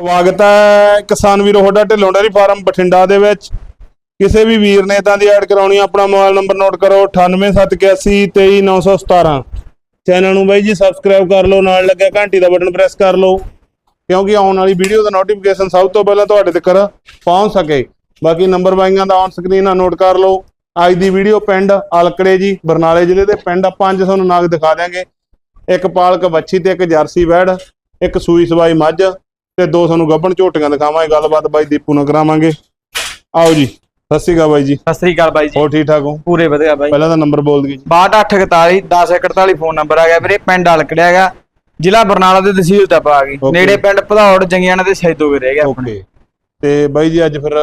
ਸਵਾਗਤ ਹੈ ਕਿਸਾਨ ਵੀਰੋ ਤੁਹਾਡਾ ਢਿੱਲੋਂ ਡੇਅਰੀ ਫਾਰਮ ਬਠਿੰਡਾ ਦੇ ਵਿੱਚ। ਕਿਸੇ ਵੀ ਵੀਰ ਨੇ ਤਾਂ ਦੀ ਐਡ ਕਰਾਉਣੀ ਆਪਣਾ ਮੋਬਾਈਲ ਨੰਬਰ ਨੋਟ ਕਰੋ 9871823917 ਚੈਨਲ ਨੂੰ ਬਾਈ ਜੀ ਸਬਸਕ੍ਰਾਈਬ ਕਰ ਲਓ, ਨਾਲ ਲੱਗਿਆ ਘੰਟੀ ਦਾ ਬਟਨ ਪ੍ਰੈਸ ਕਰ ਲਓ, ਕਿਉਂਕਿ ਆਉਣ ਵਾਲੀ ਵੀਡੀਓ ਦਾ ਨੋਟੀਫਿਕੇਸ਼ਨ ਸਭ ਤੋਂ ਪਹਿਲਾਂ ਤੁਹਾਡੇ ਤੱਕ ਪਹੁੰਚ ਸਕੇ। ਬਾਕੀ ਨੰਬਰ ਬਾਈਆਂ ਦਾ ਔਨ ਸਕਰੀਨ ਆ ਨੋਟ ਕਰ ਲਓ। ਅੱਜ ਦੀ ਵੀਡੀਓ ਪਿੰਡ ਅਲਕੜੇ ਜੀ, ਬਰਨਾਲੇ ਜ਼ਿਲ੍ਹੇ ਦੇ ਪਿੰਡ ਆ, ਪੰਜ ਤੁਹਾਨੂੰ ਨਾਗ ਦਿਖਾ ਦਿਆਂਗੇ। ਇੱਕ ਪਾਲਕ ਵੱਛੀ ਤੇ ਇੱਕ ਜਰਸੀ ਵੈੜ, ਇੱਕ ਸੂਈ ਸਵਾਈ ਮੱਝ ਤੇ ਦੋ ਤੁਹਾਨੂੰ ਗੱਭਣ ਝੋਟੀਆਂ ਦਿਖਾਵਾਂਗੇ ਗੱਲਬਾਤ ਬਾਈ ਦੀਪੂ ਨਾਲ ਕਰਾਵਾਂਗੇ। ਆਓ ਜੀ ਸਤਿ ਸ਼੍ਰੀ ਅਕਾਲ ਬਾਈ ਜੀ। ਸਤਿ ਸ੍ਰੀ ਅਕਾਲ ਬਾਈ ਜੀ। ਹੋਰ ਠੀਕ ਠਾਕ ਹੋ? ਪੂਰੇ ਵਧੀਆ ਬਾਈ। ਪਹਿਲਾਂ ਤਾਂ ਨੰਬਰ ਬੋਲ ਦਈਏ ਜੀ। 6241 1041 ਫੋਨ ਨੰਬਰ ਆ ਗਿਆ ਵੀਰੇ ਪਿੰਡ ਹਲਕੜਿਆ ਹੈਗਾ। ਜ਼ਿਲ੍ਹਾ ਬਰਨਾਲਾ ਦੇ ਤਹਿਸੀਲ ਤਪਾ ਆ ਗਈ Okay. ਨੇੜੇ ਪਿੰਡ ਭਦੌੜ ਜੰਗਿਆਣਾ ਤੇ ਸੈਦੋ ਵੀ ਰਹਿ ਗਿਆ ਆਪਣੇ। ਓਕੇ ਤੇ ਬਾਈ ਜੀ ਅੱਜ ਫਿਰ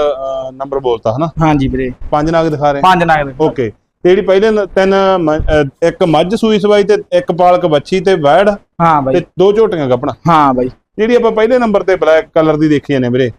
ਨੰਬਰ ਬੋਲਤਾ ਹਨਾ? ਹਾਂਜੀ ਵੀਰੇ। ਪੰਜ ਨਾਗ ਦਿਖਾ ਰਹੇ। ਪੰਜ ਨਗ ਦੇ ਓਕੇ ਤੇ ਜਿਹੜੀ ਪਹਿਲੇ ਨ- ਤਿੰਨ ਮ- ਅਹ, ਇੱਕ ਮੱਝ ਸੂਈ ਸਵਾਈ ਤੇ ਇੱਕ ਪਾਲਕ ਵੱਛੀ ਤੇ ਵੈੜ ਹਾਂ ਬਾਈ। ਤੇ ਦੋ ਝੋਟੀਆਂ ਗੱਭਣਾ ਹਾਂ ਬਾਈ। ਜਿਹੜੀ ਆਪਾਂ ਪਹਿਲੇ ਨੰਬਰ ਤੇ ਬਲੈਕ ਕਲਰ ਦੀ ਦੇਖੀ ਨੇ ਵੀਰੇ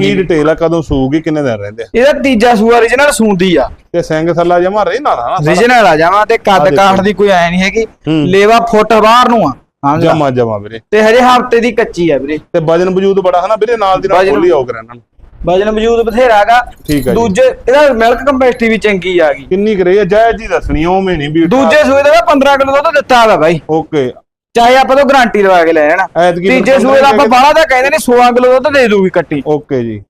ਕੀ ਡਿਟੇਲ ਆ ਕਦੋਂ ਸੂਗੀ ਕਿੰਨੇ ਦਿਨ ਰਹਿੰਦੇ ਆ? ਇਹਦਾ ਤੀਜਾ ਸੂਆ origignal ਸੂੰਦੀ ਆ। ਤੇ ਸਿੰਘ ਥੱਲਾ ਜਮਾ ਰਹਿ ਨਾ ਨਾ origignal ਆ ਜਾਵਾਂ ਤੇ ਕੱਦ। ਕਾਠ ਦੀ ਕੋਈ ਐ ਨਹੀਂ ਹੈਗੀ। ਲੇਵਾ ਫੁੱਟ ਬਾਹਰ ਨੂੰ ਆ। ਜਮਾ ਜਮਾ ਵੀਰੇ। ਤੇ ਹਜੇ ਹਫ਼ਤੇ ਦੀ ਕੱਚੀ ਆ ਵੀਰੇ। ਤੇ ਵਜਨ ਵਜੂਦ ਬੜਾ ਹਨਾ ਵੀਰੇ ਨਾਲ ਦੀ ਨਾਲ ਖੋਲੀ ਆਉ ਇਹਨਾਂ ਨੂੰ। ਵਜਨ ਵਜੂਦ ਬਥੇਰਾ ਹੈਗਾ। ਠੀਕ ਆ ਜੀ। ਦੂਜੇ ਇਹਦਾ ਮਿਲਕ ਕੰਪੈਸਿਟੀ ਵੀ ਚੰਗੀ ਆ ਗਈ। ਕਿੰਨੀ ਕਰੇ ਜਾਇਜ਼ ਜੀ ਦੱਸਣੀ ਉਵੇਂ ਨਹੀਂ ਵੀ ਦੂਜੇ ਸੂਏ ਦਾ 15 ਕਿਲੋ ਦੁੱਧ ਦਿੱਤਾ ਵਾ ਬਾਈ। ਓਕੇ ਚਾਹੇ ਆਪਾਂ ਤੋਂ ਗਾਰੰਟੀ ਲਵਾ ਕੇ ਲੈ ਜਾਣਾ। ਐਤਕੀ ਤੀਜੇ ਸੂਏ ਦਾ ਆਪਾਂ ਬਾਹਲਾ ਤਾਂ ਕਹਿੰਦੇ ਨੇ 16 ਕਿਲੋ ਦੁੱਧ ਦੇ ਦੂਗੀ ਕੱਟੀ। ਓਕੇ ਜੀ।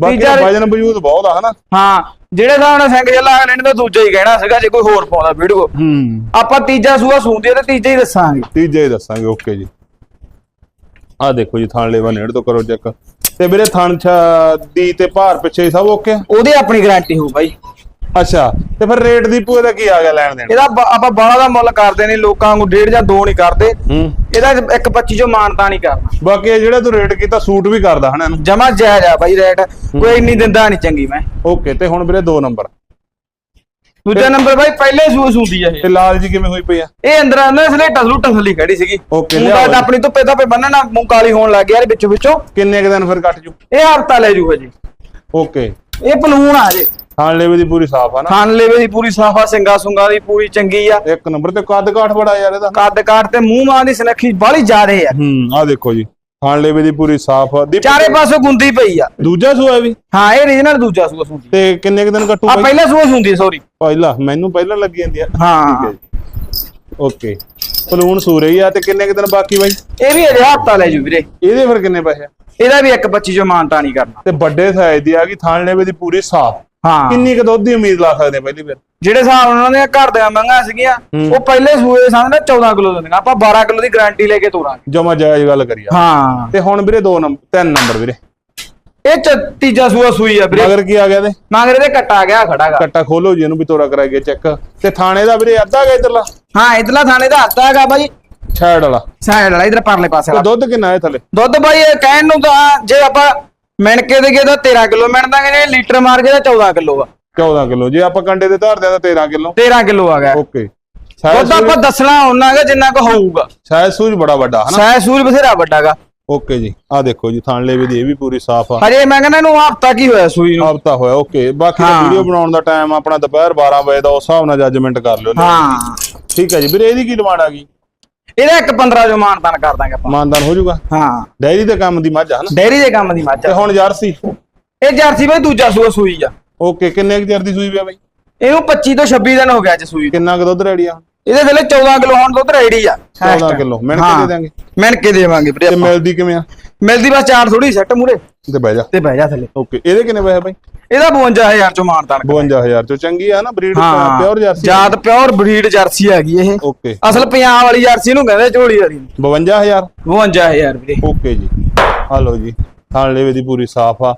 ਬਾਕੀ ਵਜਨ ਵਜੂਦ ਬਹੁਤ ਆ ਹਨਾ? ਹਾਂ ਜਿਹੜੇ ਹਿਸਾਬ ਨਾਲ ਸਿੰਘ ਜੱਲਾ ਅਗਲੇ ਨੇ ਤਾਂ ਦੂਜਾ ਹੀ ਕਹਿਣਾ ਸੀਗਾ ਜੇ ਕੋਈ ਹੋਰ ਪਾਉਂਦਾ ਵੀਡੀਓ। ਹੂੰ। ਆਪਾਂ ਤੀਜਾ ਸੂਆ ਸੂੰਦੀ ਤੇ ਤੀਜਾ ਹੀ ਦੱਸਾਂਗੇ। ਤੀਜੇ ਹੀ ਦੱਸਾਂਗੇ ਓਕੇ ਜੀ। ਆ ਦੇਖੋ ਜੀ ਥਾਣ ਲੈਵਾ ਨੇੜ ਤੋਂ ਕਰੋ ਚੈੱਕ। ਤੇ ਵੀਰੇ ਥਾਣ ਛਾ ਦੀ ਤੇ ਭਾਰ ਪਿੱਛੇ ਸਭ ਓਕੇ? ਉਹਦੀ ਆਪਣੀ ਗਾਰੰਟੀ ਹੋਊ ਬਾਈ। ਅੱਛਾ। ਤੇ ਫਿਰ ਰੇਟ ਦੀ ਪੂਰੇ ਦਾ ਕੀ ਆ ਗਿਆ ਲੈਣ ਦੇਣ? ਇਹਦਾ ਬ- ਆਪਾਂ ਬਾਹਲਾ ਦਾ ਮੁੱਲ ਕਰਦੇ ਨਹੀਂ ਲੋਕਾਂ ਨੂੰ ਡੇਢ ਜਾਂ ਦੋ ਨਹੀਂ ਕਰਦੇ। ਹੂੰ। ਇਹਦਾ ਇੱਕ 25 ਚੋਂ ਮਾਨਤਾ ਨਹੀਂ ਕਰਨਾ ਬਾਕੀ ਇਹ ਜਿਹੜਾ ਤੂੰ ਰੇਟ ਕੀਤਾ ਸੂਟ ਵੀ ਕਰਦਾ ਹਨਾ ਇਹਨੂੰ? ਜਮਾ ਜਾਇਜ਼ ਆ ਬਾਈ ਰੇਟ। ਕੋਈ ਇੰਨੀ ਦਿੰਦਾ ਨਹੀਂ ਚੰਗੀ ਮੈਂ। ਓਕੇ ਤੇ ਹੁਣ ਵੀਰੇ ਦੋ ਨੰਬਰ। ਦੂਜਾ ਨੰਬਰ ਬਾਈ ਪਹਿਲੇ ਸੂਆ ਸੂੰਦੀ ਆ ਇਹ। ਤੇ ਲਾਲ ਜੀ ਕਿਵੇਂ ਹੋਈ ਪਈ ਆ? ਇਹ ਅੰਦਰ ਅੰਦਰ ਸਲੇਟਾ ਸਲੂਟਾ ਥੱਲੀ ਖੜੀ ਸੀਗੀ। Okay, ਲਿਆਓ ਤਾਂ ਆਪਣੀ ਧੁੱਪੇ ਧੁੱਪੇ ਬੰਨਣਾ ਮੂੰਹ ਕਾਲੀ ਹੋਣ ਲੱਗ ਗਿਆ ਇਹਦੇ ਵਿੱਚੋਂ ਵਿੱਚੋਂ ਕਿੰਨੇ ਕੁ ਦਿਨ ਫਿਰ ਕੱਟ ਜੂ? ਇਹ ਹਰਤਾ ਲੈ ਜੂਗਾ ਜੀ। ਓਕੇ। ਇਹ ਪਲੂਣ ਆ ਜੇ ਲੈਵੇ ਦੀ ਪੂਰੀ ਸਾਫ਼ ਆ ਨਾ। ਲੇਵੇ ਦੀ ਪੂਰੀ ਸਾਫਾ ਸਿੰਗਾ ਸੁੰਗਾ ਦੀ ਪੂਰੀ ਚੰਗੀ ਆ। ਇੱਕ ਨੰਬਰ ਤੇ ਕੱਦ ਕਾਠ ਬੜਾ ਯਾਰ ਇਹਦਾ। ਕੱਦ ਕਾਠ ਤੇ ਮੂੰਹ ਮਾਂ ਦੀ ਸਨੱਖੀ ਬਾਲੀ ਜ਼ਿਆਦੇ ਆ। ਹੂੰ ਆ ਦੇਖੋ ਜੀ ਲੈਵੇ ਦੀ ਪੂਰੀ ਸਾਫ਼ ਆ। ਚਾਰੇ ਪਾਸੋਂ ਗੁੰਦੀ ਪਈ ਆ। ਦੂਜਾ ਸੂਆ ਵੀ? ਹਾਂ ਇਹ ਰੀਜਨਲ ਦੂਜਾ ਸੂਆ ਸੁੰਦੀ ਤੇ ਕਿੰਨੇ ਕੁ ਦਿਨ ਕੱਟੂ ਆ ਪਹਿਲਾ ਸੂਆ ਸੁੰਦੀ ਸੌਰੀ ਪਹਿਲਾ ਮੈਨੂੰ ਪਹਿਲਾਂ ਲੱਗੀ ਜਾਂਦੀ ਆ। ਹਾਂ। ਜੀ। ਓਕੇ। ਪਲੂਣ ਸੂ ਰਹੀ ਆ ਤੇ ਕਿੰਨੇ ਕੁ ਦਿਨ ਬਾਕੀ ਬਾਈ? ਇਹ ਵੀ ਅਜੇ ਹਫਤਾ ਲੈ ਜੂ ਵੀਰੇ। ਇਹਦੇ ਫਿਰ ਕਿੰਨੇ ਪੈਸੇ? ਆ? ਇਹਦਾ ਵੀ ਇੱਕ 25 ਚੋਂ ਮਾਨਤਾ ਨਹੀਂ ਕਰਨਾ। ਤੇ ਵੱਡੇ ਸਾਈਜ਼ ਦੀ ਆ ਗਈ ਥਾਣ ਲੈਵੇ ਦੀ ਪੂਰੀ ਸਾਫ਼। ਹਾਂ। ਕਿੰਨੀ ਕੁ ਦੁੱਧ ਦੀ ਉਮੀਦ ਲਾ ਸਕਦੇ ਆ ਪਹਿਲੀ ਫਿਰ? ਜਿਹੜੇ ਹਿਸਾਬ ਨਾਲ ਉਹਨਾਂ ਦੇ ਘਰ ਦੇ ਮੰਗਾਂ ਸੀਗੀਆਂ। ਉਹ ਪਹਿਲੇ ਸੂਏ ਸਾਹਮਣੇ 14 ਕਿਲੋ ਦਿੰਦੀਆਂ ਆਪਾਂ 12 ਕਿਲੋ ਦੀ ਗਾਰੰਟੀ ਲੈ ਕੇ ਤੋਰਾਂਗੇ। ਜਮਾ ਜਾਇਜ਼ ਗੱਲ ਕਰੀ ਆ। ਹਾਂ। ਤੇ ਹੁਣ ਵੀਰੇ ਦੋ ਨੰਬਰ ਤਿੰਨ ਨੰਬਰ ਵੀਰੇ। ਇਹ ਚ ਤੀਜਾ ਸੂਆ ਸੂਈ ਆ ਵੀਰੇ। ਮਗਰ ਕੀ ਆ ਗਿਆ ਤੇ ਮਗਰ ਇਹਦੇ ਕੱਟਾ ਗਿਆ ਖੜਾਗਾ ਕੱਟਾ ਖੋਲੋ ਜੀ ਇਹਨੂੰ ਵੀ ਤੋਰਾ ਕਰਾਈਏ ਚੈੱਕ। ਤੇ ਥਾਣੇ ਦਾ ਵੀਰੇ ਅੱਧਾ ਗਿਆ ਇਧਰਲਾ? ਹਾਂ ਇਧਰਲਾ ਥਾਣੇ ਦਾ ਹੱਥ ਹੈਗਾ ਬਾਈ। ਛਾੜ ਵਾਲਾ। ਸਾਈਡ ਵਾਲਾ ਇਧਰ ਪਰਲੇ ਪਾਸੇ ਵਾਲਾ। ਦੁੱਧ ਕਿੰਨਾ ਹੈ ਥੱਲੇ? ਦੁੱਧ ਬਾਈ ਇਹ ਕਹਿਣ ਨੂੰ ਤਾਂ ਜੇ ਆਪਾਂ ਮਿਣ ਕੇ ਦੇਈਏ ਤਾਂ 13 ਕਿਲੋ ਮਿਣ ਦਾਂਗੇ ਜੇ ਲੀਟਰ ਮਾਰ ਕੇ ਤਾਂ 14 ਕਿਲੋ ਆ। 14 ਕਿਲੋ। ਜੇ ਆਪਾਂ ਕੰਡੇ ਦੇ ਧਾਰਦੇ ਆ ਤਾਂ 13 ਕਿਲੋ। 13 ਕਿਲੋ ਆ ਗਿਆ। ਓਕੇ। ਸ਼ਾਇਦ ਦੁੱਧ ਆਪਾਂ ਦੱਸਣਾ ਉਹਨਾਂ ਹੈਗਾ ਜਿੰਨਾ ਕੁ ਹੋਊਗਾ। ਸ਼ਾਇਦ ਸੂਝ ਬੜਾ ਵੱਡਾ ਹਨਾ? ਸਾਇ ਸੂਰ ਬਥੇਰਾ ਵੱਡਾਗਾ ਓਕੇ ਜੀ। ਆ ਦੇਖੋ ਜੀ ਥਾਣ ਲੈਵੇ ਦੀ ਇਹ ਵੀ ਪੂਰੀ ਸਾਫ਼ ਆ। ਹਜੇ ਮੈਂ ਕਹਿੰਦਾ ਇਹਨੂੰ ਹਫਤਾ ਕੀ ਹੋਇਆ ਸੂਈ ਨੂੰ? ਹਫਤਾ ਹੋਇਆ ਓਕੇ। ਬਾਕੀ ਦਾ। ਵੀਡੀਓ ਬਣਾਉਣ ਦਾ ਟਾਈਮ ਆਪਣਾ ਦੁਪਹਿਰ 12 ਵਜੇ ਦਾ ਉਸ ਹਿਸਾਬ ਨਾਲ ਜੱਜਮੈਂਟ ਕਰ ਲਿਓ ਹਾਂ। ਠੀਕ ਹੈ ਜੀ। ਵੀਰੇ ਇਹਦੀ ਕੀ ਡਿਮਾਂਡ ਆ ਗਈ? ਇਹਦਾ ਇੱਕ 15 ਜੋ ਮਾਨਤਾਨ ਕਰ ਦਾਂਗੇ ਆਪਾਂ। ਮਾਨਦਾਨ ਹੋ ਜਾਊਗਾ? ਹਾਂ। ਡੈਰੀ ਦੇ ਕੰਮ ਦੀ ਮੱਝ ਆ ਹਨਾ? ਡੇਰੀ ਦੇ ਕੰਮ ਦੀ ਮੱਝ ਤੇ ਆ। ਹੁਣ ਜਰਸੀ ਇਹ ਜਰਸੀ ਬਾਈ ਦੂਜਾ ਸੂਆ ਸੂਈ ਆ। ਓਕੇ ਕਿੰਨੇ ਕੁ ਚਿਰ ਦੀ ਸੂਈ ਪਿਆ ਬਾਈ? ਇਹਨੂੰ 25 ਤੋਂ 26 ਦਿਨ ਹੋ ਗਿਆ ਅੱਜ ਸੂਈ ਨੂੰ। ਕਿੰਨਾ ਕੁ ਦੁੱਧ ਰੈਡੀ ਆ ਇਹਦੇ ਥੱਲੇ 14 ਕਿਲੋ ਹੁਣ ਦੁੱਧ ਰੈਡੀ ਆ। 14 ਕਿਲੋ। ਮਿਣ ਕੇ ਦੇ ਦਾਂਗੇ ਮਿਣ ਕੇ ਦੇਵਾਂਗੇ ਵੀਰੇ ਤੇ ਆਪਾਂ। ਮਿਲਦੀ ਕਿਵੇਂ ਆ? ਮਿਲਦੀ ਬਸ ਚਾਰ ਥੋੜੀ ਸੈੱਟ ਮੂਰੇ ਤੇ ਬਹਿ ਜਾ। ਤੇ ਬਹਿ ਜਾ ਥੱਲੇ। ਓਕੇ ਇਹਦੇ ਕਿੰਨੇ ਪੈਸੇ ਬਾਈ? ਇਹਦਾ 52000 ਚੋਂ ਮਾਨਤਾਨ 52000 ਚੋਂ। ਚੰਗੀ ਆ ਨਾ ਬਰੀਡ ਪਿਓਰ ਜਰਸੀ ਜਾਤ ਪਿਓਰ ਬਰੀਡ ਜਰਸੀ ਹੈਗੀ ਇਹ। ਓਕੇ। ਅਸਲ ਪੰਜਾਬ ਵਾਲੀ ਜਰਸੀ ਨੂੰ ਕਹਿੰਦੇ ਝੋਲੀ ਵਾਲੀ। ਨੂੰ। 52000 52000 ਵੀਰੇ। ਓਕੇ ਜੀ। ਆ ਲਓ ਜੀ ਥਾਣ ਲੈਵੇ ਦੀ ਪੂਰੀ ਸਾਫ਼ ਆ।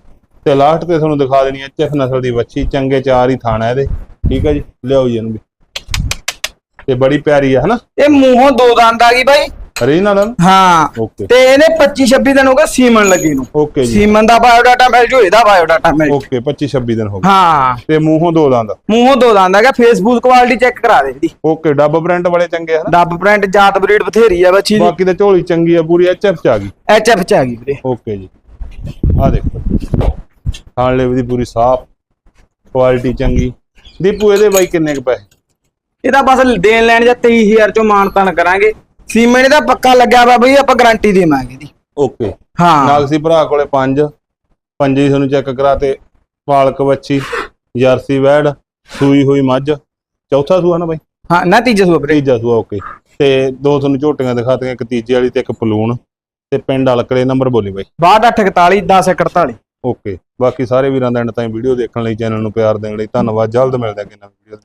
ਤੇ ਲਾਸਟ ਤੇ ਤੁਹਾਨੂੰ ਦਿਖਾ ਦੇਣੀ ਹੈ ਚਿਫ ਨਸਲ ਦੀ ਵੱਛੀ ਚੰਗੇ ਚਾਰ ਹੀ ਥਾਣਾ ਇਹਦੇ। ਠੀਕ ਹੈ ਜੀ ਲਿਆਓ ਜੀ ਇਹਨੂੰ ਵੀ। ਤੇ ਬੜੀ ਪਿਆਰੀ ਆ ਹਨਾ? ਇਹ ਮੂੰਹੋਂ ਦੋ ਦੰਦ ਆ ਗਈ ਬਾਈ। ਰੀਜਨਲ ਹਾਂ। ਤੇ ਇਹਨੇ 25 26 ਦਿਨ ਹੋ ਗਏ ਸੀਮਨ ਲੱਗੀ ਨੂੰ। ਓਕੇ ਜੀ। ਸੀਮਨ ਦਾ ਬਾਇਓਡਾਟਾ ਮਿਲ ਜੂ ਇਹਦਾ ਬਾਇਓਡਾਟਾ ਮਿਲ ਜੂ। ਓਕੇ 25 26 ਦਿਨ ਹੋ ਗਏ। ਹਾਂ। ਤੇ ਮੂੰਹੋਂ ਦੋ ਦੰਦ ਮੂੰਹੋਂ ਦੋ ਦੰਦ ਹੈਗਾ ਫੇਸਬੁੱਕ ਕੁਆਲਿਟੀ ਚੈੱਕ ਕਰਾ ਦੇ ਇਹਦੀ। ਓਕੇ ਡੱਬ ਪ੍ਰਿੰਟ ਵਾਲੇ ਚੰਗੇ ਹਨਾ ਡੱਬ ਪ੍ਰਿੰਟ ਜਾਤ ਬਰੀਡ ਬਥੇਰੀ ਆ ਬੱਚੀ ਦੀ। ਬਾਕੀ ਤੇ ਝੋਲੀ ਚੰਗੀ ਆ ਪੂਰੀ ਐਚਐਫ ਚ ਆ ਗਈ। ਐਚਐਫ ਚ ਆ ਗਈ ਵੀਰੇ। ਓਕੇ ਜੀ। ਆ ਦੇਖੋ। ਥਾਣ ਲੈਵੇ ਦੀ ਪੂਰੀ ਸਾਫ਼ ਕੁਆਲਿਟੀ ਚੰਗੀ। ਦੀਪੂ ਇਹਦੇ ਬਾਈ ਕਿੰਨੇ ਕੁ ਪੈਸੇ? ਇਹਦਾ ਬਸ ਦੇਣ ਲੈਣ ਜਾਂ 23000 ਚੋਂ ਮਾਨਤਾਨ ਕਰਾਂਗੇ। ਸੀਮਨ ਇਹਦਾ ਪੱਕਾ ਲੱਗਿਆ ਵਾ ਬਈ ਆਪਾਂ ਗਾਰੰਟੀ ਦੇਵਾਂਗੇ ਇਹਦੀ। ਓਕੇ। ਹਾਂ। ਨਾਗਸੀ ਭਰਾ ਕੋਲੇ ਪੰਜ। ਪੰਜੇ ਹੀ ਤੁਹਾਨੂੰ ਚੈੱਕ ਕਰਾ ਤੇ ਪਾਲਕ ਵੱਛੀ ਜਰਸੀ ਵੈੜ ਸੂਈ ਹੋਈ ਮੱਝ। ਚੌਥਾ ਸੂਆ ਨਾ ਬਾਈ? ਹਾਂ ਨਾ ਤੀਜਾ ਸੂਆ ਵੀਰੇ। ਤੀਜਾ ਸੂਆ ਓਕੇ। ਤੇ ਦੋ ਤੁਹਾਨੂੰ ਝੋਟੀਆਂ ਦਿਖਾਤੀਆਂ ਇੱਕ ਤੀਜੇ ਵਾਲੀ ਤੇ ਇੱਕ ਪਲੂਣ। ਤੇ ਪਿੰਡ ਅਲਕੜੇ ਨੰਬਰ ਬੋਲੀ ਬਾਈ। 6241 1048 ਓਕੇ। ਬਾਕੀ ਸਾਰੇ ਵੀਰਾਂ ਦਾ ਐਂਡ ਤਾਈਂ ਵੀਡੀਓ ਦੇਖਣ ਲਈ ਚੈਨਲ ਨੂੰ ਪਿਆਰ ਦੇਣ ਲਈ। ਧੰਨਵਾਦ। ਜਲਦ ਮਿਲਦੇ ਹਾਂ ਅੱਗੇ ਨਵੀਂ ਵੀਡੀਓ